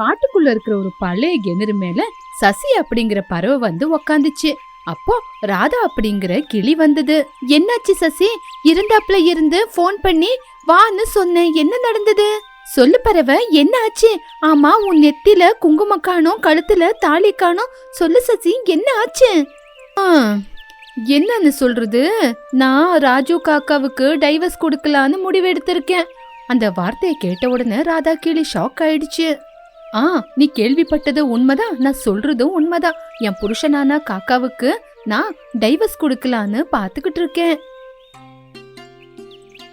காட்டுக்குள்ள இருக்கிற ஒரு பழைய கிணறு மேல சசி அப்படிங்கிற பறவை வந்து உக்காந்துச்சு. அப்போ ராதா அப்படிங்கிற கிளி வந்தது. என்னாச்சு சசி? இருந்தாப்ல இருந்து ஃபோன் பண்ணி வான்னு சொன்னேன். என்ன நடந்தது? சொல்லு பறவை என்ன ஆச்சு? ஆமா உன் நெத்தில குங்குமம் காணோம் கழுத்துல தாலி சொல்லு சசி என்ன ஆச்சு? ஆ, என்னன்னு சொல்றது? நான் ராஜு காக்காவுக்கு டைவர்ஸ் கொடுக்கலான்னு முடிவெடுத்திருக்கேன் அந்த வார்த்தையை கேட்ட உடனே ராதா கிளி ஷாக் ஆயிடுச்சு. ஆ நீ கேள்விப்பட்டது உண்மைதான். நான் சொல்றதும் உண்மைதான். என் புருஷனான காக்காவுக்கு நான் டைவர்ஸ் கொடுக்கலான்னு பாத்துக்கிட்டு இருக்கேன்.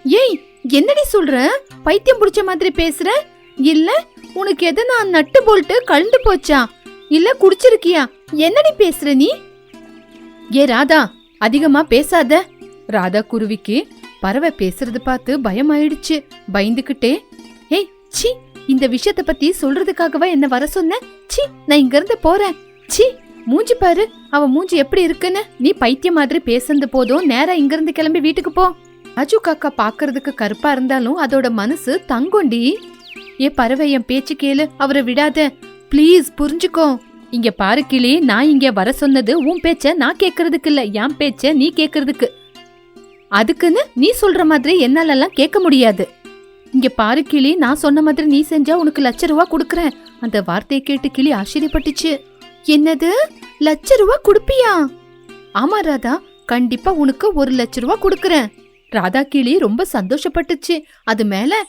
ஏய் என்னடி சொல்ற? பைத்தியம் புடிச்ச மாதிரி பேசுற? இல்ல உனக்கு எதை நான் நட்டு போல்ட்டு கழண்டு போச்சா? இல்ல குடிச்சிருக்கியா? என்னடி பேசுற நீ? ஏ ராதா அதிகமா பேசாத. ராதா குருவிக்கு பறவை பேசுறது பார்த்து பயமாயிடுச்சு. பயந்துகிட்டே ஏய் சி இந்த விஷயத்த பத்தி சொல்றதுக்காகவா என்ன வர சொன்ன? சி நான் இங்க இருந்து போறேன். சி மூஞ்சி பாரு. அவ மூஞ்சி எப்படி இருக்குன்னு? நீ பைத்தியம் மாதிரி பேசுனது போதும். நேரா இங்க இருந்து கிளம்பி வீட்டுக்கு போ. ராஜு காக்கா பாக்குறதுக்கு கருப்பா இருந்தாலும் அதோட மனசு தங்கொண்டி ஏ பறவை என் பேச்சு கேளு. அவரை விடாத. ப்ளீஸ் புரிஞ்சுக்கோ. இங்க பாரு கிளி நான் இங்க வர சொன்னது உன் பேச்ச நான் கேக்குறதுக்கு இல்ல. என் பேச்ச நீ கேக்குறதுக்கு. அதுக்குன்னு நீ சொல்ற மாதிரி என்னாலெல்லாம் கேட்க முடியாது. இங்க பாரு கிளி நான் சொன்ன மாதிரி நீ செஞ்சா உனக்கு லட்ச ரூபா கொடுக்கறேன். அந்த வார்த்தையை கேட்டு கிளி ஆச்சரியப்பட்டுச்சு. என்னது? லட்ச ரூபா கொடுப்பியா? ஆமா ராதா. கண்டிப்பா உனக்கு ஒரு லட்ச ரூபா கொடுக்கறேன். ராதா கிளி ரொம்ப சந்தோஷப்பட்டுச்சு. அது மேல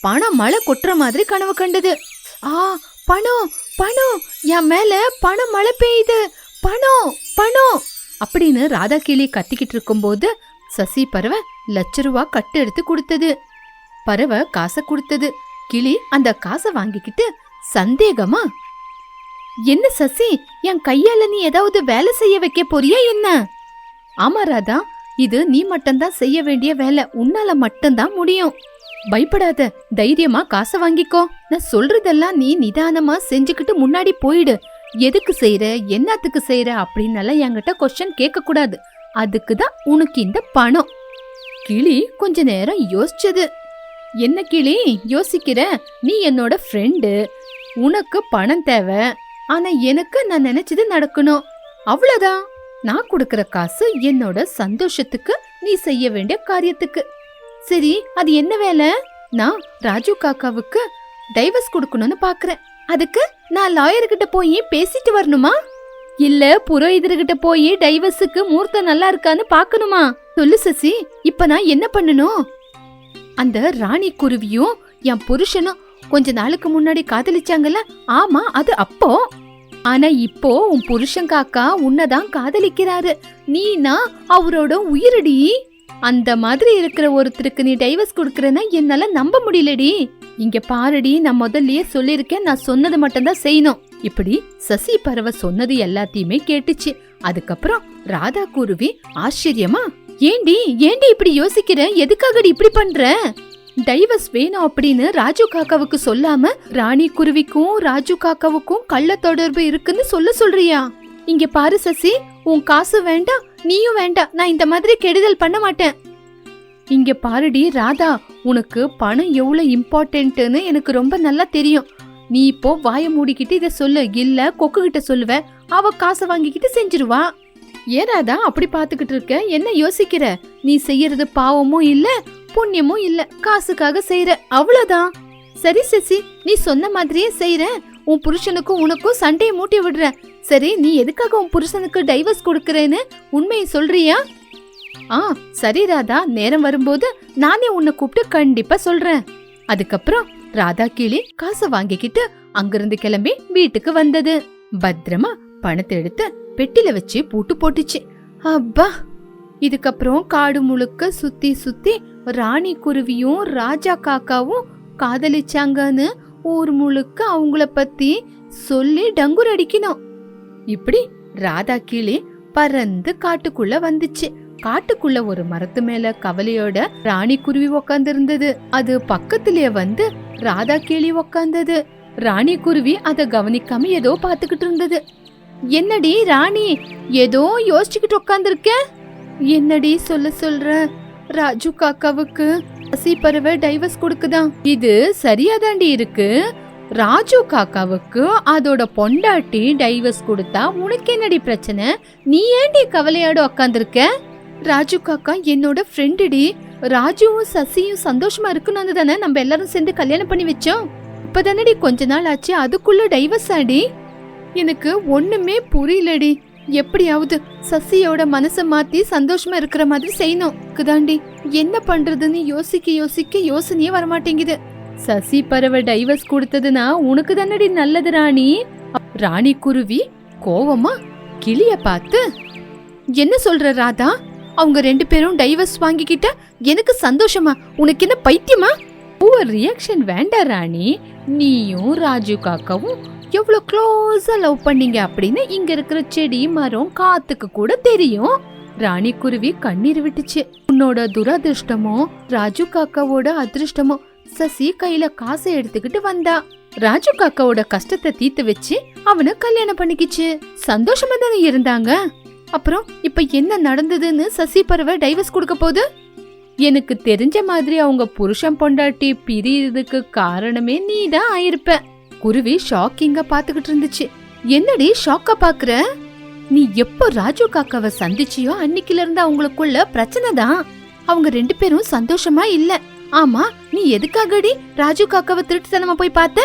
பணம் மழை கொட்டுற மாதிரி கனவு கண்டது. ஆ பணம் பணம். என் மேல பணம் மழை பெய்யுது. பணம் பணம். அப்படின்னு ராதா கிளி கத்திக்கிட்டு இருக்கும்போது சசி பறவை லட்ச ரூபா கட்டு எடுத்து கொடுத்தது. பறவை காசை கொடுத்தது. கிளி அந்த காசை வாங்கிக்கிட்டு சந்தேகமா? என்ன சசி என் கையால நீ ஏதாவது வேலை செய்ய வைக்க போறியா என்ன? ஆமா ராதா. இது நீ மட்டும்தான் செய்ய வேண்டிய வேலை. உன்னால மட்டும்தான் முடியும். பயப்படாத. தைரியமா காசை வாங்கிக்கோ. நான் சொல்றதெல்லாம் நீ நிதானமா செஞ்சுக்கிட்டு முன்னாடி போயிடு. எதுக்கு செய்யற என்னத்துக்கு செய்யற அப்படின்னெல்லாம் என்கிட்ட கொஸ்டின் கேட்க கூடாது அதுக்கு தான் உனக்கு இந்த பணம். கிளி கொஞ்ச நேரம் யோசிச்சது. என்ன கிளி? யோசிக்கிற. நீ என்னோட ஃப்ரெண்டு உனக்கு பணம் தேவை. ஆனா எனக்கு நான் நினைச்சது நடக்கணும். அவ்வளவுதான். நான் கொடுக்கற காசு என்னோட சந்தோஷத்துக்கு நீ செய்ய வேண்டிய காரியத்துக்கு. சரி அது என்ன வேலை? நான் ராஜு காக்காவுக்கு டைவர்ஸ் கொடுக்கணும்னு பாக்குறேன். அதுக்கு நான் லாயர்கிட்ட போய் பேசிட்டு வரணுமா? இல்ல புரோகிதர்கிட்ட போய் டைவர்ஸுக்கு மூர்த்தம் நல்லா இருக்கான்னு பாக்கணுமா? சொல்லு சசி இப்ப நான் என்ன பண்ணணும்? அந்த ராணி குருவியும் என் புருஷனும் கொஞ்ச நாளுக்கு முன்னாடி காதலிச்சாங்கல்ல? ஆமா அது அப்போ. ஆனா இப்போ உன் புருஷன் காக்கா உன்னதான் காதலிக்கிறாரு. நீனா அவரோட உயிரடி? அந்த மாதிரி இருக்கிற ஒருத்தருக்கு நீ டைவர்ஸ் கொடுக்கறனா என்னால நம்ப முடியலடி. இங்க பாருடி நான் முதல்லயே சொல்லிருக்கேன் நான் சொன்னது மட்டும்தான் செய்யணும். இப்படி சசி பறவை சொன்னது எல்லாத்தையுமே கேட்டுச்சு. அதுக்கப்புறம் ராதா குருவி ஆச்சரியமா ஏண்டி ஏண்டி இப்படி யோசிக்கிற? எதுக்காகடி இப்படி பண்ற? டைவர்ஸ் வேணும் அப்படின்னு ராஜு காக்காவுக்கு சொல்லாம ராணி குருவிக்கும் ராஜு காக்காவுக்கும் கள்ள தொடர்பு இருக்குன்னு சொல்ல சொல்றியா? இங்க பாரு சசி உன் காசு வேண்டாம் நீயும் வேண்டாம் நான் இந்த மாதிரி கெடுதல் பண்ண மாட்டேன். இங்க பாருடி ராதா உனக்கு பணம் எவ்வளவு இம்பார்ட்டன்ட்னு எனக்கு ரொம்ப நல்லா தெரியும். நீ இப்போ வாய மூடிக்கிட்டு இத சொல்லு இல்ல கொக்கு கிட்ட சொல்லுவ அவ காசை வாங்கிக்கிட்டு செஞ்சிருவா. ஏன் ராதா அப்படி பாத்துக்கிட்டு இருக்க? என்ன யோசிக்கிற? நீ செய்யறது பாவமும் இல்ல புண்ணியமும் இல்ல. காசுக்காக செய்யற அவ்வளவுதான். சரி சசி நீ சொன்ன மாதிரியே செய்யற உன் புருஷனுக்கும் உனக்கும் சண்டையை மூட்டி விடுற. சரி நீ எதுக்காக உன் புருஷனுக்கு டைவர்ஸ் கொடுக்கறேன்னு உண்மையை சொல்றியா? ஆ சரி ராதா. நேரம் வரும்போது நானே உன்னை கூப்பிட்டு கண்டிப்பா சொல்றேன். அதுக்கப்புறம் ராதா கிளி காசை வாங்கிக்கிட்டு அங்கிருந்து கிளம்பி வீட்டுக்கு வந்தது. பத்திரமா பணத்தை எடுத்து பெட்டில வச்சு பூட்டு போட்டுச்சு. அப்பா இதுக்கப்புறம் காடு முழுக்க சுத்தி சுத்தி ராணி குருவியும் ராஜா காக்காவும் காதலிச்சாங்கன்னு ஊர் முழுக்க அவங்கள பத்தி சொல்லி டங்குர் அடிக்கணும். இப்படி ராதா கிளி பறந்து காட்டுக்குள்ள வந்துச்சு. காட்டுக்குள்ள ஒரு மரத்து மேல கவலையோட ராணி குருவி உக்காந்து இருந்தது அது பக்கத்திலேயே வந்து ராதா கிளி உக்காந்தது. ராணி குருவி அதை கவனிக்காம ஏதோ பாத்துக்கிட்டு இருந்தது. என்னடி ராணி ஏதோ யோசிச்சுக்கிட்டு உட்காந்துருக்க என்னடி சொல்ல சொல்ற? ராஜு காக்காவுக்கு பசி பறவை டைவர்ஸ் கொடுக்குதா இது சரியாதாண்டி இருக்கு. ராஜு காக்காவுக்கு அதோட பொண்டாட்டி டைவர்ஸ் கொடுத்தா உனக்கு என்னடி பிரச்சனை? நீ ஏன்டி கவலையாடு உக்காந்துருக்க? ராஜு காக்கா என்னோட ஃப்ரெண்டுடி ராஜுவும் சசியும் சந்தோஷமா இருக்கணும்னு தானே நம்ம எல்லாரும் சேர்ந்து கல்யாணம் பண்ணி வச்சோம். இப்பதானடி கொஞ்ச நாள் ஆச்சு அதுக்குள்ள டைவர்ஸ் ஆடி எனக்கு ஒண்ணுமே புரியலடி. எப்படியாவது சசியோட மனசை மாத்தி சந்தோஷமா இருக்கிற மாதிரி செய்யணும். குதாண்டி என்ன பண்றதுன்னு யோசிக்க யோசிக்க யோசனையே வரமாட்டேங்குது. சசி பறவை டைவர்ஸ் கொடுத்ததுன்னா உனக்கு தானடி நல்லது ராணி? ராணி குருவி கோவமா கிளிய பார்த்து என்ன சொல்ற ராதா? அவங்க ரெண்டு பேரும் டைவர்ஸ் வாங்கிக்கிட்ட எனக்கு சந்தோஷமா? உனக்கு என்ன பைத்தியமா? ஓவர் ரியாக்ஷன் வேண்டாம் ராணி. நீயும் ராஜு காக்காவும் எவ்வளோ க்ளோஸாக லவ் பண்ணீங்க அப்படின்னு இங்கே இருக்கிற செடி மரம் காத்துக்கு கூட தெரியும். ராணி குருவி கண்ணீர் விட்டுச்சு. உன்னோட துரதிருஷ்டமோ ராஜு காக்காவோட அதிர்ஷ்டமோ சசி கையில காசை எடுத்துக்கிட்டு வந்தா. ராஜு காக்காவோட கஷ்டத்தை தீர்த்து வச்சு அவனை கல்யாணம் பண்ணிக்கிச்சு. சந்தோஷமா தானே இருந்தாங்க? அப்புறம் இப்ப என்ன நடந்ததுன்னு சசி பறவை டைவர்ஸ் கொடுக்க போகுது எனக்கு தெரிஞ்ச மாதிரி அவங்க புருஷன் பொண்டாட்டி பிரியறதுக்கு காரணமே நீ தான் ஆயிருப்ப. குருவி ஷாக்கிங்கா பாத்துக்கிட்டு இருந்துச்சு. என்னடி ஷாக்கா பாக்குற நீ எப்போ ராஜு காக்காவை சந்திச்சியோ அன்னைக்குல இருந்து அவங்களுக்குள்ள பிரச்சனை தான். அவங்க ரெண்டு பேரும் சந்தோஷமா இல்ல. ஆமா நீ எதுக்காகடி ராஜு காக்காவை திருட்டுத்தனமா போய் பார்த்த?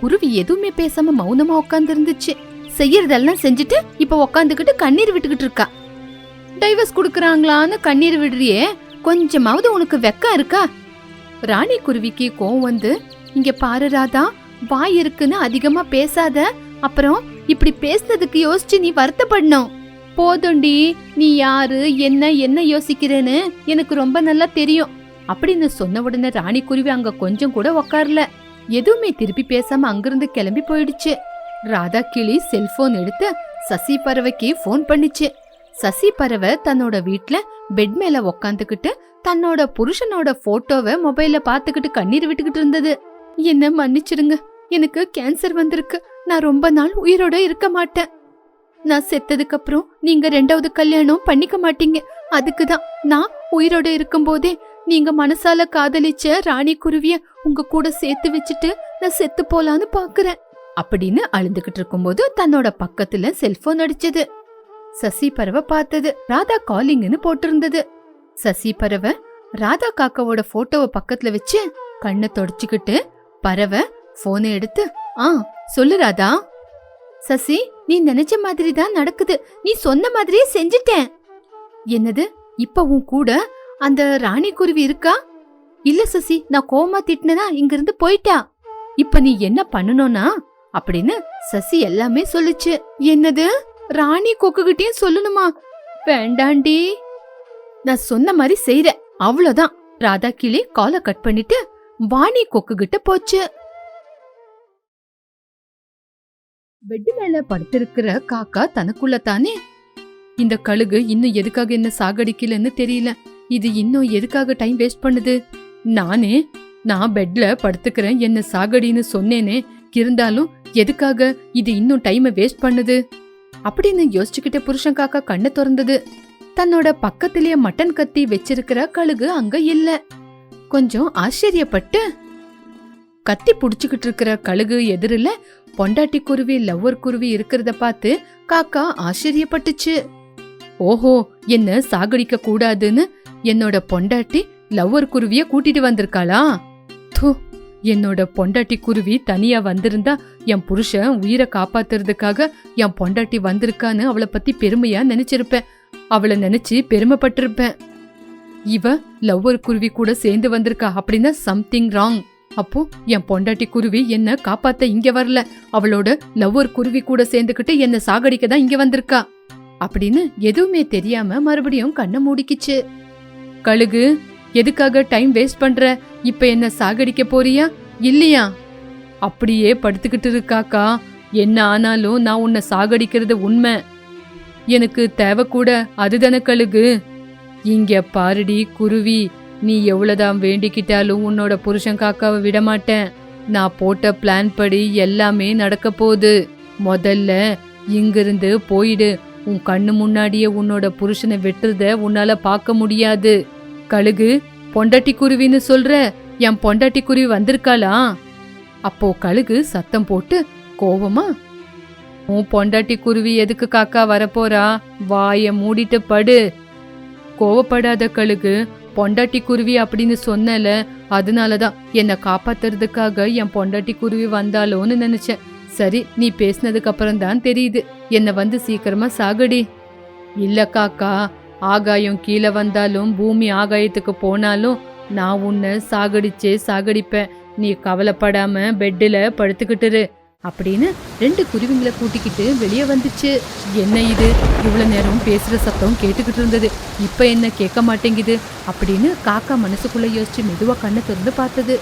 குருவி எதுவுமே பேசாம மௌனமா உட்கார்ந்து இருந்துச்சு செய்யறதெல்லாம் செஞ்சுட்டு இப்ப உட்காந்துக்கிட்டு கண்ணீர் விட்டுக்கிட்டு இருக்கா. டைவர்ஸ் குடுக்கறாங்களான்னு கண்ணீர் விடுறியே கொஞ்சமாவது உனக்கு வெக்கம் இருக்கா? ராணி குருவிக்கு கோவம் வந்து இங்க பாரு ராதா வாய் இருக்குன்னு அதிகமா பேசாத. அப்புறம் இப்படி பேசுனதுக்கு யோசிச்சு நீ வருத்தப்படணும். போதுண்டி நீ யாரு என்ன என்ன யோசிக்கிறேன்னு எனக்கு ரொம்ப நல்லா தெரியும். அப்படின்னு சொன்ன உடனே ராணி குருவி அங்க கொஞ்சம் கூட உக்காரல. எதுவுமே திருப்பி பேசாம அங்கிருந்து கிளம்பி போயிடுச்சு. ராதா கிளி செல்போன் எடுத்து சசி பறவைக்கு ஃபோன் பண்ணுச்சு. சசி பறவை தன்னோட வீட்ல பெட் மேல உக்காந்துக்கிட்டு தன்னோட புருஷனோட போட்டோவை மொபைல்ல பாத்துக்கிட்டு கண்ணீர் விட்டுக்கிட்டு இருந்தது. என்ன மன்னிச்சிடுங்க எனக்கு கேன்சர் வந்திருக்கு. நான் ரொம்ப நாள் உயிரோட இருக்க மாட்டேன். நான் செத்ததுக்கு அப்புறம் நீங்க ரெண்டாவது கல்யாணம் பண்ணிக்க மாட்டீங்க. அதுக்கு தான் நான் உயிரோட இருக்கும்போதே நீங்க மனசால காதலிச்ச ராணி குருவிய உங்க கூட சேர்த்து வச்சுட்டு நான் செத்து போலான்னு பாக்குறேன். அப்படின்னு அழுந்துகிட்டு இருக்கும்போது தன்னோட பக்கத்துல செல்போன் அடிச்சது. சசி பறவை பார்த்தது. ராதா காலிங்னு போட்டிருந்தது. சசி பறவை ராதா காக்காவோட போட்டோவை பக்கத்துல வச்சு கண்ணை தொடச்சுக்கிட்டு பறவை போனை எடுத்து ஆ சொல்லு ராதா. சசி நீ நினைச்ச மாதிரி தான் நடக்குது. நீ சொன்ன மாதிரியே செஞ்சிட்டேன். என்னது? இப்ப உன் கூட அந்த ராணி குருவி இருக்கா? இல்ல சசி நான் கோமா திட்டினதா இங்க இருந்து போயிட்டா. இப்ப நீ என்ன பண்ணணும்னா? அப்படின்னு சசி எல்லாமே சொல்லுச்சு. என்னது? ராணி கொக்குகிட்டயும் சொல்லணுமா? வேண்டாண்டி. நான் சொன்ன மாதிரி செய்றேன் அவ்வளவுதான். ராதா கிளி காலை கட் பண்ணிட்டு வாணி கொக்கு கிட்ட போச்சு. பெட் மேல படுத்திருக்கிற காக்கா தனக்குள்ள தானே இந்த கழுகு இன்னும் எதுக்காக என்ன சாகடிக்கலன்னு தெரியல. இது இன்னும் எதுக்காக டைம் வேஸ்ட் பண்ணுது? நானே நான் பெட்ல படுத்துக்கிறேன் என்ன சாகடின்னு சொன்னேனே. இருந்தாலும் எதுக்காக இது இன்னும் டைமை வேஸ்ட் பண்ணுது? அப்படின்னு யோசிச்சுக்கிட்ட புருஷன் காக்கா கண்ணை திறந்தது. தன்னோட பக்கத்திலேயே மட்டன் கத்தி வச்சிருக்கிற கழுகு அங்க இல்ல. கொஞ்சம் ஆச்சரியப்பட்டு கத்தி புடிச்சுக்கிட்டு இருக்கிற கழுகு எதிரில பொண்டாட்டி குருவி லவ்வர் குருவி இருக்கிறத பார்த்து காக்கா ஆச்சரியப்பட்டுச்சு. ஓஹோ என்ன சாகடிக்க கூடாதுன்னு? என்னோட பொண்டாட்டி லவ்வர் குருவிய கூட்டிட்டு வந்திருக்காளா? தூ என்னோட பொண்டாட்டி குருவி தனியா வந்திருந்தா என் புருஷன் உயிரை காப்பாத்துறதுக்காக என் பொண்டாட்டி வந்திருக்கான்னு அவளை பத்தி பெருமையா நினைச்சிருப்பேன். அவளை நினைச்சு பெருமைப்பட்டிருப்பேன். இவ லவ்வர் குருவி கூட சேர்ந்து வந்திருக்கா அப்படின்னா சம்திங் ராங் அப்போ என் பொண்டாட்டி குருவி என்ன காப்பாத்த இங்க வரல. அவளோட லவ்வர் குருவி கூட சேர்ந்துக்கிட்டு என்ன சாகடிக்க தான் இங்க வந்திருக்கா. அப்படின்னு எதுவுமே தெரியாம மறுபடியும் கண்ணை மூடிக்கிச்சு. கழுகு எதுக்காக டைம் வேஸ்ட் பண்ற? இப்ப என்ன சாகடிக்க போறியா? இல்லையா? அப்படியே படுத்துக்கிட்டு இருக்காக்கா. என்ன ஆனாலும் நான் உன்னை சாகடிக்கிறது உண்மை. எனக்கு தேவை கூட அதுதானே கழுகு. இங்க பாருடி குருவி. நீ எவ்வளோதான் வேண்டிக்கிட்டாலும் உன்னோட புருஷன் காக்காவை விடமாட்டேன். நான் போட்ட பிளான் படி எல்லாமே நடக்க போகுது. முதல்ல இங்கிருந்து போயிடு. உன் கண்ணு முன்னாடியே உன்னோட புருஷனை வெட்டுறத உன்னால பார்க்க முடியாது. கழுகு பொண்டாட்டி குருவின்னு சொல்ற என் பொண்டாட்டி குருவி வந்திருக்காளா? அப்போ கழுகு சத்தம் போட்டு கோவமா? உன் பொண்டாட்டி குருவி எதுக்கு காக்கா வரப்போறா? வாய மூடிட்டு படு. கோவப்படாத கழுகு பொண்டாட்டி குருவி அப்படின்னு சொன்னல அதனாலதான் என்னை காப்பாத்துறதுக்காக என் பொண்டாட்டி குருவி வந்தாலோன்னு நினைச்சேன். சரி நீ பேசினதுக்கு அப்புறம் தான் தெரியுது. என்னை வந்து சீக்கிரமா சாகடி. இல்ல காக்கா ஆகாயம் கீழே வந்தாலும் பூமி ஆகாயத்துக்கு போனாலும் நான் உன்னை சாகடிச்சே சாகடிப்பேன். நீ கவலைப்படாம பெட்டில் படுத்துக்கிட்டுரு அப்படின்னு ரெண்டு குருவிங்களை கூட்டிக்கிட்டு வெளியே வந்துச்சு. என்ன இது? இவ்வளோ நேரம் பேசுகிற சத்தம் கேட்டுக்கிட்டு இருந்தது. இப்போ என்ன கேட்க மாட்டேங்குது? அப்படின்னு காக்கா மனசுக்குள்ளே யோசிச்சு மெதுவாக கண்ணை திறந்து பார்த்தது.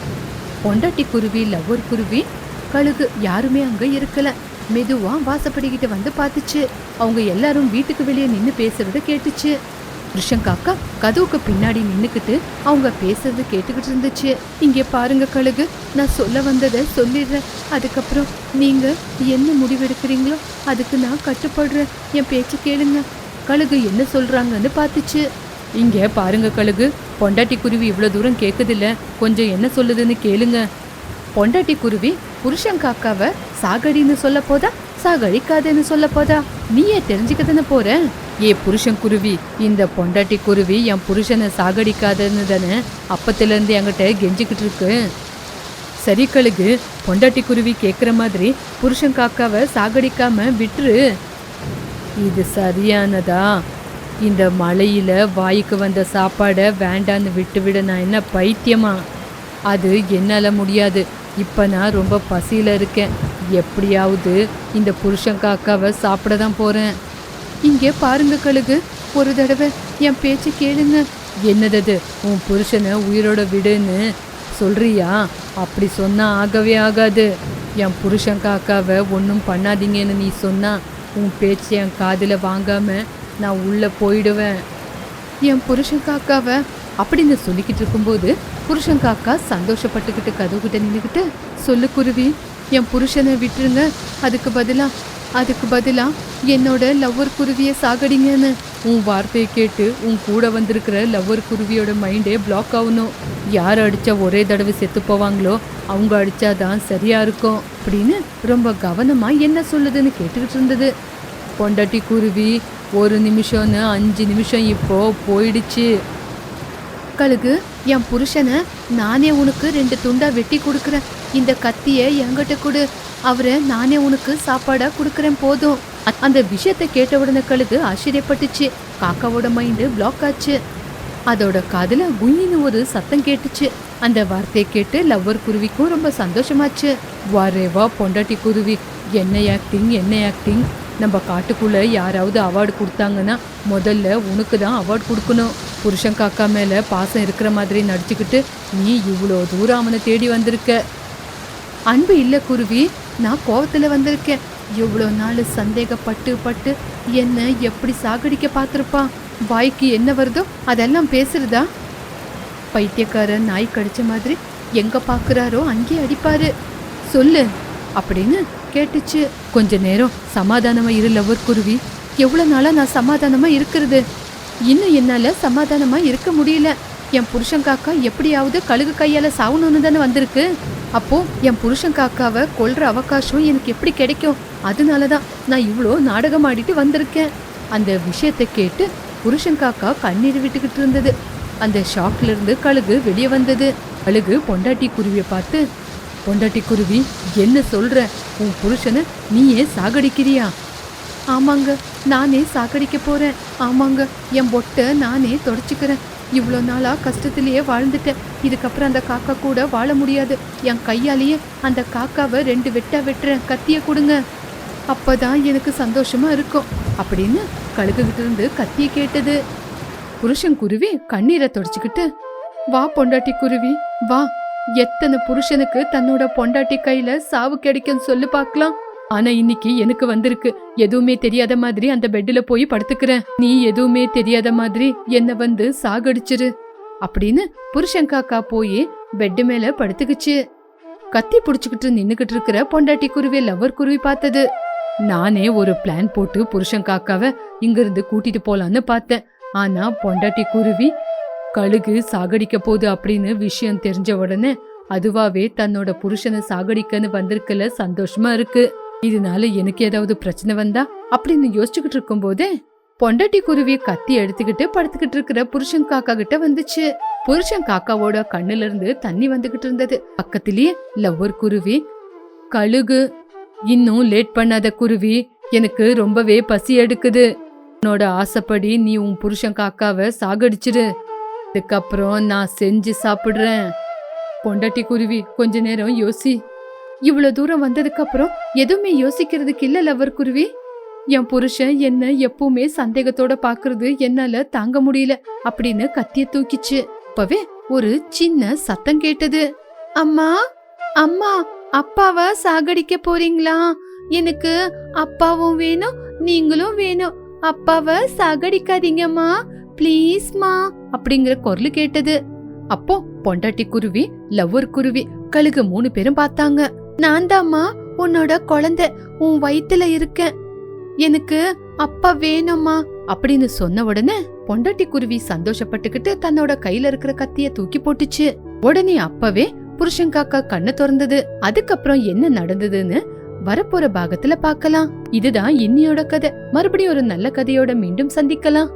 பொண்டாட்டி குருவி லவ்வர் குருவி கழுகு யாருமே அங்கே இருக்கலை. மெதுவாக வாசப்படிக்கிட்டு வந்து பார்த்துச்சு. அவங்க எல்லாரும் வீட்டுக்கு வெளியே நின்று பேசுறத கேட்டுச்சு. புருஷன் காக்கா கதவுக்கு பின்னாடி நின்றுக்கிட்டு அவங்க பேசுறது கேட்டுக்கிட்டு இருந்துச்சு. இங்கே பாருங்க கழுகு நான் சொல்ல வந்ததை சொல்லிடுறேன். அதுக்கப்புறம் நீங்கள் என்ன முடிவெடுக்கிறீங்களோ அதுக்கு நான் கட்டுப்படுறேன். என் பேச்சு கேளுங்க. கழுகு என்ன சொல்கிறாங்கன்னு பார்த்துச்சு. இங்கே பாருங்க கழுகு பொண்டாட்டி குருவி இவ்வளோ தூரம் கேட்குதில்ல கொஞ்சம் என்ன சொல்லுதுன்னு கேளுங்க. பொண்டாட்டி குருவி புருஷன் காக்காவை சாகடின்னு சொல்ல போதா? சாகடிக்காதேன்னு சொல்ல போதா? நீயே தெரிஞ்சுக்க தானே போகிறேன் ஏ புருஷன் குருவி இந்த பொண்டாட்டி குருவி என் புருஷனை சாகடிக்காதன்னு தானே அப்பத்துலேருந்து என்கிட்ட கெஞ்சிக்கிட்டு இருக்கு. சரி கழுகு பொண்டாட்டி குருவி கேட்குற மாதிரி புருஷன் காக்காவை சாகடிக்காம விட்டுரு. இது சரியானதா? இந்த மழையில் வாய்க்கு வந்த சாப்பாடை வேண்டான்னு விட்டுவிட நான் என்ன பைத்தியமா? அது என்னால் முடியாது. இப்போ நான் ரொம்ப பசியில் இருக்கேன். எப்படியாவது இந்த புருஷன் காக்காவை சாப்பிட தான் போகிறேன் இங்கே பாருங்க கழுகு. ஒரு தடவை என் பேச்சு கேளுங்க. என்னது உன் புருஷனை உயிரோட விடுன்னு சொல்றியா? அப்படி சொன்னா ஆகவே ஆகாது. என் புருஷன் காக்காவை ஒன்றும் பண்ணாதீங்கன்னு நீ சொன்னா உன் பேச்சு என் காதில் வாங்காம நான் உள்ளே போயிடுவேன். என் புருஷன் காக்காவை அப்படின்னு சொல்லிக்கிட்டு இருக்கும்போது புருஷன் காக்கா சந்தோஷப்பட்டுக்கிட்டு கதவுகிட்ட நின்றுக்கிட்டு சொல்லு குருவி என் புருஷனை விட்டுருங்க. அதுக்கு பதிலாக அதுக்கு பதிலாக என்னோட லவ்வர் குருவியை சாகடிங்கன்னு. உன் வார்த்தையை கேட்டு உன் கூட வந்திருக்கிற லவ்வர் குருவியோட மைண்டே பிளாக் ஆகணும். யார் அடித்தா ஒரே தடவை செத்து போவாங்களோ அவங்க அடித்தாதான் சரியாக இருக்கும் அப்படின்னு ரொம்ப கவனமாக என்ன சொல்லுதுன்னு கேட்டுக்கிட்டு இருந்தது. பொண்டாட்டி குருவி ஒரு நிமிஷம்னு அஞ்சு நிமிஷம் இப்போ போயிடுச்சு. கழுகு என் புருஷனை நானே உனக்கு ரெண்டு துண்டா வெட்டி கொடுக்குறேன். இந்த கத்தியை என்கிட்ட கொடு. அவரை நானே உனக்கு சாப்பாடா கொடுக்குறேன் போதும். அந்த விஷயத்தை கேட்ட உடனே கழுகு ஆச்சரியப்பட்டுச்சு. காக்காவோட மைண்டு பிளாக் ஆச்சு. அதோட காதுல குயின்னு ஒரு சத்தம் கேட்டுச்சு. அந்த வார்த்தையை கேட்டு லவ்வர் குருவிக்கும் ரொம்ப சந்தோஷமாச்சு. வாரே வா பொண்டாட்டி குருவி. என்ன ஆக்டிங் என்ன ஆக்டிங் நம்ம காட்டுக்குள்ள யாராவது அவார்டு கொடுத்தாங்கன்னா முதல்ல உனக்கு தான் அவார்டு கொடுக்கணும். புருஷன் காக்கா மேல பாசம் இருக்கிற மாதிரி நடிச்சுக்கிட்டு நீ இவ்வளோ தூரம் அவனை தேடி வந்திருக்க. அன்பு இல்லை குருவி. நான் கோவத்தில் வந்திருக்கேன். எவ்வளோ நாள் சந்தேகப்பட்டு பட்டு என்ன எப்படி சாகடிக்க பார்த்துருப்பான் வாய்க்கு என்ன வருதோ அதெல்லாம் பேசுறதா? பைத்தியக்காரன் நாய் கடிச்ச மாதிரி எங்கே பார்க்குறாரோ அங்கேயே அடிப்பாரு. சொல்லு அப்படின்னு கேட்டுச்சு. கொஞ்ச நேரம் சமாதானமாக இரு லவர் குருவி. எவ்வளோ நாளாக நான் சமாதானமாக இருக்கிறது? இன்னும் என்னால் சமாதானமாக இருக்க முடியல. என் புருஷன் காக்கா எப்படியாவது கழுகு கையால சாகணும்னு தானே வந்திருக்கு. அப்போ என் புருஷன் காக்காவை கொல்ற அவகாசம் எனக்கு எப்படி கிடைக்கும்? அதனால தான் நான் இவ்வளோ நாடகம் ஆடிட்டு வந்திருக்கேன். அந்த விஷயத்தை கேட்டு புருஷன் காக்கா கண்ணீர் விட்டுக்கிட்டு இருந்தது. அந்த ஷாக்ல இருந்து கழுகு வெளியே வந்தது. கழுகு பொண்டாட்டி குருவியை பார்த்து பொண்டாட்டி குருவி என்ன சொல்ற? உன் புருஷனை நீயே சாகடிக்கிறியா? ஆமாங்க நானே சாகடிக்க போறேன். ஆமாங்க என் பொட்டை நானே தொடச்சிக்கிறேன். இவ்வளோ நாளாக கஷ்டத்திலேயே வாழ்ந்துட்டேன். இதுக்கப்புறம் அந்த காக்கா கூட வாழ முடியாது. என் கையாலேயே அந்த காக்காவை ரெண்டு வெட்டா வெட்டுறேன். கத்தியை கொடுங்க. அப்பதான் எனக்கு சந்தோஷமாக இருக்கும். அப்படின்னு கழுகுகிட்டு இருந்து கத்தியை கேட்டது. புருஷன் குருவி கண்ணீரை தொடச்சிக்கிட்டு வா பொண்டாட்டி குருவி வா. எத்தனை புருஷனுக்கு தன்னோட பொண்டாட்டி கையில சாவு கிடைக்கும் சொல்லு பார்க்கலாம். ஆனா இன்னைக்கு எனக்கு வந்திருக்கு. எதுவுமே தெரியாத மாதிரி அந்த பெட்ல போய் படுத்துக்கிறேன். நீ எதுவுமே தெரியாத மாதிரி என்ன வந்து சாகடிச்சிரு. அப்படின்னு புருஷன் காக்கா போய் பெட் மேல படுத்துக்குச்சு. கத்தி புடிச்சுக்கிட்டு நின்னுக்கிட்டு இருக்கிற பொண்டாட்டி குருவி லவர் குருவி பார்த்தது. நானே ஒரு பிளான் போட்டு புருஷன் காக்காவை இங்கிருந்து கூட்டிட்டு போலான்னு பார்த்தேன். ஆனா பொண்டாட்டி குருவி கழுகு சாகடிக்க போகுது அப்படின்னு விஷயம் தெரிஞ்ச உடனே அதுவாவே தன்னோட புருஷனை சாகடிக்கன்னு வந்திருக்கல சந்தோஷமா இருக்கு. இதனால எனக்கு ஏதாவது பிரச்சனை வந்தா அப்படின்னு யோசிச்சுக்கிட்டு இருக்கும் போதே பொண்டாட்டி குருவி கத்தி எடுத்துக்கிட்டு படுத்துக்கிட்டு இருக்கிற புருஷன் காக்கா கிட்ட வந்துச்சு. புருஷன் காக்காவோட கண்ணுல இருந்து தண்ணி வந்துகிட்டு இருந்தது. பக்கத்திலேயே லவ்வர் குருவி கழுகு இன்னும் லேட் பண்ணாத குருவி எனக்கு ரொம்பவே பசி எடுக்குது. உன்னோட ஆசைப்படி நீ உன் புருஷன் காக்காவை சாகடிச்சிரு. இதுக்கப்புறம் நான் செஞ்சு சாப்பிடுறேன். பொண்டாட்டி குருவி கொஞ்ச நேரம் யோசி. இவ்வளவு தூரம் வந்ததுக்கு அப்புறம் எதுவுமே யோசிக்கிறதுக்கு இல்ல லவர் குருவி. என் புருஷன் என்ன எப்பவுமே சந்தேகத்தோட பாக்குறது என்னால தாங்க முடியல அப்படின்னு கத்திய தூக்கிச்சு. அப்பவே ஒரு சின்ன சத்தம் கேட்டது. அம்மா அம்மா அப்பாவ சாகடிக்க போறீங்களா? எனக்கு அப்பாவும் வேணும் நீங்களும் வேணும். அப்பாவ சாகடிக்காதீங்கம்மா ப்ளீஸ்மா அப்படிங்கிற குரல் கேட்டது. அப்போ பொண்டாட்டி குருவி லவ்வர் குருவி கழுகு மூணு பேரும் பார்த்தாங்க. நான் தாம்மா உன்னோட குழந்தை உன் வயித்துல இருக்கேன். எனக்கு அப்பா வேணும்மா. அப்படின்னு சொன்ன உடனே பொண்டாட்டி குருவி சந்தோஷப்பட்டுக்கிட்டு தன்னோட கையில இருக்கிற கத்திய தூக்கி போட்டுச்சு. உடனே அப்பவே புருஷன் காக்கா திறந்தது. அதுக்கப்புறம் என்ன நடந்ததுன்னு வரப்போற பாகத்துல பாக்கலாம். இதுதான் இன்னியோட கதை. மறுபடியும் ஒரு நல்ல கதையோட மீண்டும் சந்திக்கலாம்.